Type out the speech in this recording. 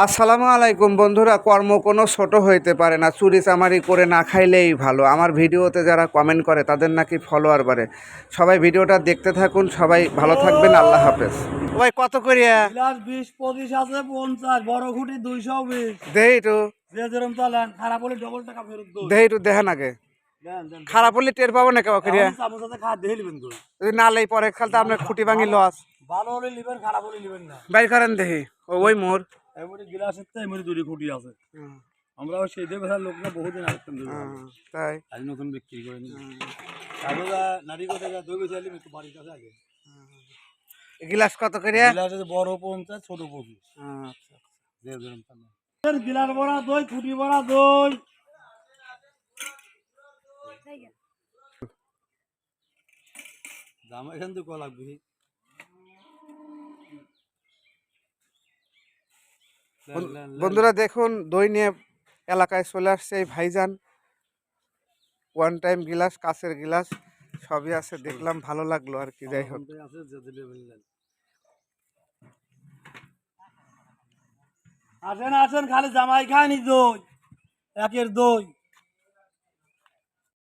আসসালামু আলাইকুম বন্ধুরা কর্ম কোনো ছোট হইতে পারে না। চুরি চামারি করে না খাইলেই ভালো। আমার ভিডিওতে যারা কমেন্ট করে তাদের নাকি ফলোয়ার বাড়ে। সবাই ভিডিওটা দেখতে থাকুন সবাই ভালো থাকবেন আল্লাহ হাফেজ। ভাই কত করিয়া? গ্লাস বিশ পঁচিশ আছে পঞ্চাশ বড় খুঁটি দুইশো বিশ। দেই তো খারাপ হলে ডবল টাকা ফেরত দই দেই তো দেখেন আগে। খারাপ হলে টের পাবো না কেউ করিয়া? যদি না লেই পরে খালতে আপনার খুঁটি ভাঙি লস ভালো হলে নেবেন খারাপ হলে নেবেন না। বাইর করেন দেখি। ওই মোর। এমনি গ্লাসের তো এমনি দুটি খুঁটি আছে আমরা সেই দেবের লোকরা বহুদিন আসতাম তাই। আজ নতুন বিক্রি করে নি আগে নারী কথা দই বেশি আলি একটু বাড়ির কাছে আগে। গিলাস কত করিয়া গ্লাস আছে বড় পঞ্চাশ ছোট পঁচিশ। আচ্ছা চালান গিলাস ভরা দই খুঁটি ভরা দই। দাম এখান থেকে লাগবে? বন্ধুরা দেখুন দই নিয়ে এলাকায় চলে আসছে এই ভাইজান। ওয়ান টাইম গিলাস কাছের গিলাস সবই আছে দেখলাম ভালো লাগল আর কি যাই হোক। আসেন আসেন খালি জামাই খায়নি দই একের দই।